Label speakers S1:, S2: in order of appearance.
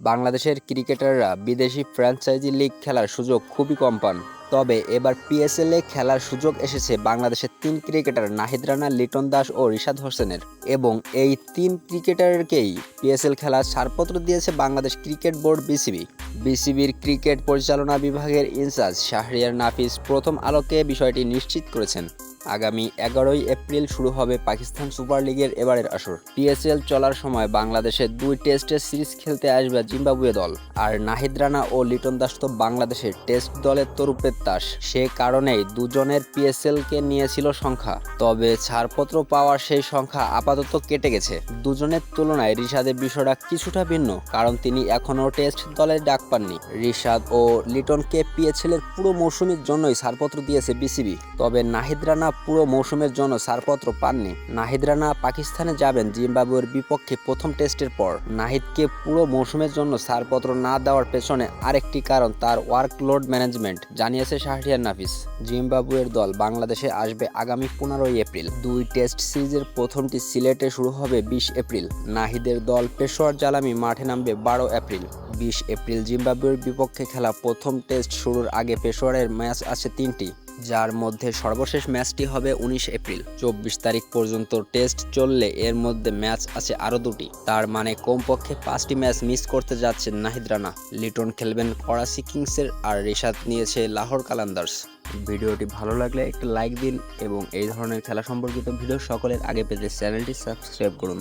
S1: বাংলাদেশের ক্রিকেটাররা বিদেশি ফ্র্যাঞ্চাইজি লিগ খেলার সুযোগ খুবই কম পান। তবে এবার পিএসএল এ খেলার সুযোগ এসেছে বাংলাদেশের তিন ক্রিকেটার নাহিদ রানা, লিটন দাস ও রিশাদ হোসেনের। এবং এই তিন ক্রিকেটারকেই পিএসএল খেলার ছাড়পত্র দিয়েছে বাংলাদেশ ক্রিকেট বোর্ড বিসিবি বিসিবির ক্রিকেট পরিচালনা বিভাগের ইনচার্জ শাহরিয়ার নাফিস প্রথম আলোকে বিষয়টি নিশ্চিত করেছেন। আগামী এগারোই এপ্রিল শুরু হবে পাকিস্তান সুপার লিগের এবারের আসর। পিএসএল চলার সময় বাংলাদেশের দুই টেস্টের সিরিজ খেলতে আসবে জিম্বাবুয়ে দল। আর নাহিদ রানা ও লিটন দাস তো বাংলাদেশের টেস্ট দলের তরুপের তাস। সে কারণেই দুজনের পিএসএল কে নিয়েছিল সংখ্যা। তবে ছাড়পত্র পাওয়ার সেই সংখ্যা আপাতত কেটে গেছে। দুজনের তুলনায় রিশাদের বিষয়টা কিছুটা ভিন্ন, কারণ তিনি এখনও টেস্ট দলের ডাক পাননি। রিশাদ ও লিটনকে পিএসএল এর পুরো মৌসুমের জন্যই ছাড়পত্র দিয়েছে বিসিবি। তবে নাহিদ রানা পুরো মৌসুমের জন্য ছাড়পত্র পাননি। নাহিদ রানা পাকিস্তানে যাবেন জিম্বাবুয়ের বিপক্ষে প্রথম টেস্টের পর। নাহিদকে পুরো মৌসুমের জন্য ছাড়পত্র না দেওয়ার পেছনে আরেকটি কারণ তার ওয়ার্কলোড ম্যানেজমেন্ট, জানিয়েছে শাহরিয়ার নাফিস। জিম্বাবুয়ের দল বাংলাদেশে আসবে আগামী পনেরোই এপ্রিল। দুই টেস্ট সিরিজের প্রথমটি সিলেটে শুরু হবে বিশ এপ্রিল। নাহিদের দল পেশোয়ার জালামি মাঠে নামবে বারো এপ্রিল। বিশ এপ্রিল জিম্বাবুয়ের বিপক্ষে খেলা প্রথম টেস্ট শুরুর আগে পেশোয়ারের ম্যাচ আছে তিনটি। যার মধ্যে সর্বশেষ ম্যাচটি হবে উনিশ এপ্রিল। চব্বিশ তারিখ পর্যন্ত টেস্ট চললে এর মধ্যে ম্যাচ আছে আরও দুটি। তার মানে কমপক্ষে পাঁচটি ম্যাচ মিস করতে যাচ্ছেন নাহিদ রানা। লিটন খেলবেন করাচি কিংসের আর রেশাদ নিয়েছে লাহোর কালান্দার্স। ভিডিওটি ভালো লাগলে একটা লাইক দিন এবং এই ধরনের খেলা সম্পর্কিত ভিডিও সকলের আগে পেতে চ্যানেলটি সাবস্ক্রাইব করুন।